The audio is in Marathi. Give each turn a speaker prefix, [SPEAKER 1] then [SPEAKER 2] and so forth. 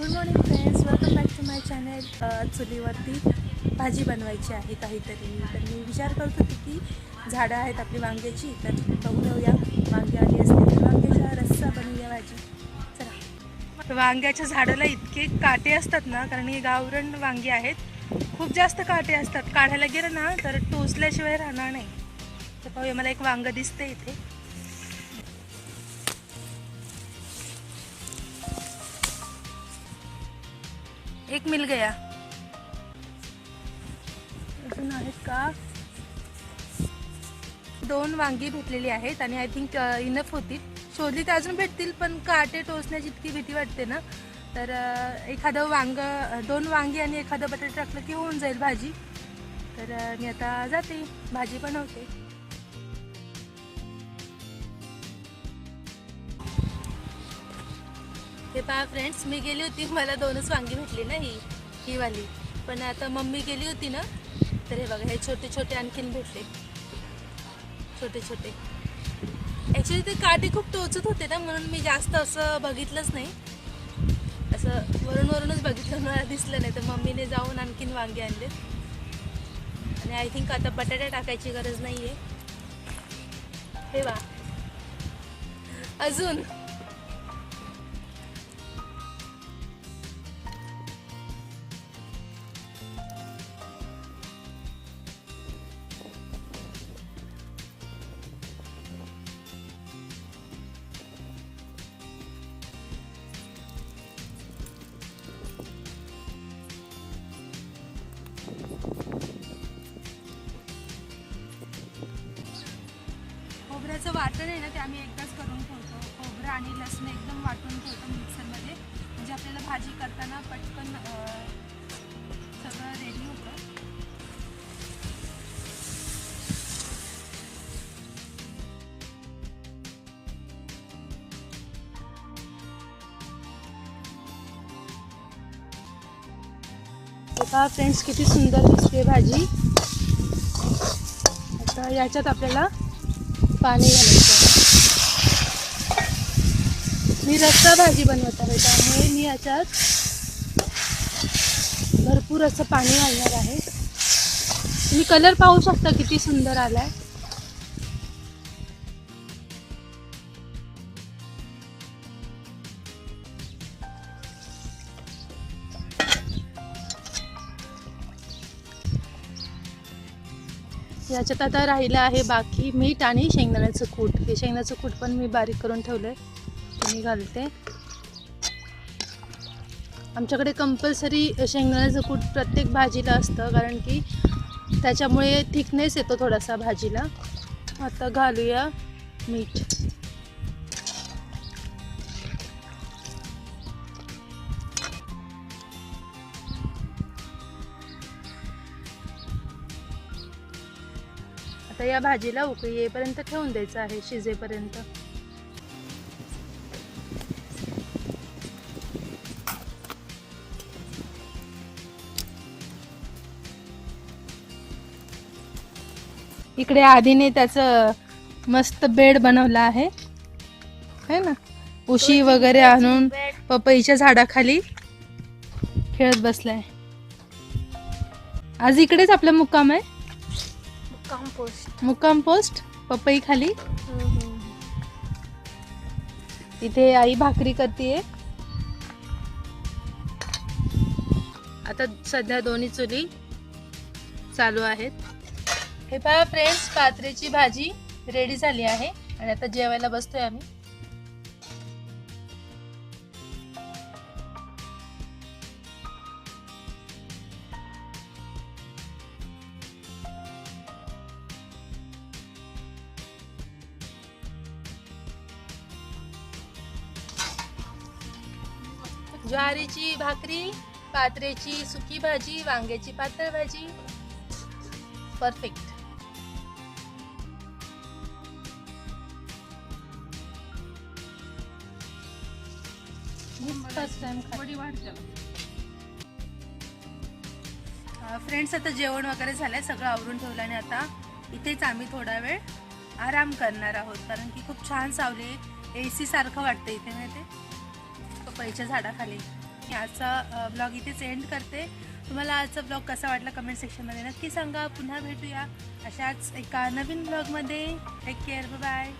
[SPEAKER 1] Good morning friends welcome back to my channel चुलीवरती भाजी बनवायची आहे काहीतरी. तर मी विचार करत होती की झाडं आहेत आपली वांग्याची तर बघून येऊया वांगे आली असते तर वांग्याचा रस्सा बनवूया भाजी. चला. वांग्याच्या झाडाला इतके काटे असतात ना कारण हे गावरण वांगे आहेत. खूप जास्त काटे असतात. काढायला गेलं ना तर टोचल्याशिवाय राहणार नाही. तर पाहूया मला एक वांगं दिसते इथे. एक मिल गया। अजून आहेत का? दोन वांगी भेटलेली आहेत आणि आय थिंक इनफ होती. शोधली तर अजून भेटतील पण काटे टोचण्याची इतकी भीती वाटते ना तर एखादं वांग दोन वांगी आणि एखादं बटाटा टाकलं की होऊन जाईल भाजी. तर मी आता जाते. भाजी बनवते. हे पहा फ्रेंड्स मी गेली होती मला दोनच वांगी भेटली ना ही ही वाली. पण आता मम्मी गेली होती ना तर हे बघा हे छोटे छोटे आणखीन भेटले. छोटे छोटे ॲक्च्युली ते काटे खूप टोचत होते ना म्हणून मी जास्त असं बघितलंच नाही. असं वरून वरूनच बघितलं मला दिसलं नाही. तर मम्मीने जाऊन आणखीन वांगे आणले. आणि आय थिंक आता बटाटा टाकायची गरज नाही आहे हे वा अजून खोबऱ्याचं वाटण आहे ना ते आम्ही एकदाच करून ठेवतो. खोबरं आणि लसूण एकदम वाटून ठेवतो मिक्सरमध्ये. म्हणजे आपल्याला भाजी करताना पटकन सगळं रेडी होतं. आता फ्रेंड्स किती सुंदर दिसते भाजी. आता याच्यात आपल्याला पाणी घालायचं. मी रस्सा भाजी बनवत आहे त्यामुळे मी याच्यात भरपूर असं पाणी घालणार आहे. तुम्ही कलर पाहू शकता किती सुंदर आला आहे याच्यात आता राहिलं आहे बाकी मीठ आणि शेंगदाण्याचं कूट. हे शेंगदाण्याचं कूट पण मी बारीक करून ठेवलं आहे मी घालते. आमच्याकडे कंपल्सरी शेंगदाण्याचं कूट प्रत्येक भाजीला असतं कारण की त्याच्यामुळे थिकनेस येतो थोडासा भाजीला. आता घालूया मीठ. आता या भाजीला उकळी येईपर्यंत ठेवून द्यायचं आहे शिजेपर्यंत. इकडे आधीने त्याचं मस्त बेड बनवला आहे. है ना? उशी वगैरे आणून पपईच्या झाडाखाली खेळत बसलाय. आज इकडेच आपला मुक्काम आहे.
[SPEAKER 2] कंपोस्ट
[SPEAKER 1] मुक्काम पोस्ट पपई खाली इथे आई भाकरी करते आता सध्या दोन्ही चुली चालू आहेत. हे पहा फ्रेंड्स कात्रेची भाजी रेडी झाली आहे. आणि आता जेवायला बसतोय आम्ही. ज्वारीची भाकरी कात्रेची सुकी भाजी वांग्याची पातळ भाजी. परफेक्ट फर्स्ट टाइम फ्रेंड्स आता जेवण वगैरे झालंय सगळं आवरून ठेवलं आणि आता इथेच आम्ही थोडा वेळ आराम करणार आहोत. कारण की खूप छान सावली ए सी सारखं वाटतं इथे माहिती पपईच्या झाडाखाली. मी आजचा ब्लॉग इथेच एंड करते. तुम्हाला आजचा ब्लॉग कसा वाटला कमेंट सेक्शनमध्ये नक्की सांगा. पुन्हा भेटूया अशाच एका नवीन ब्लॉगमध्ये टेक केअर बाय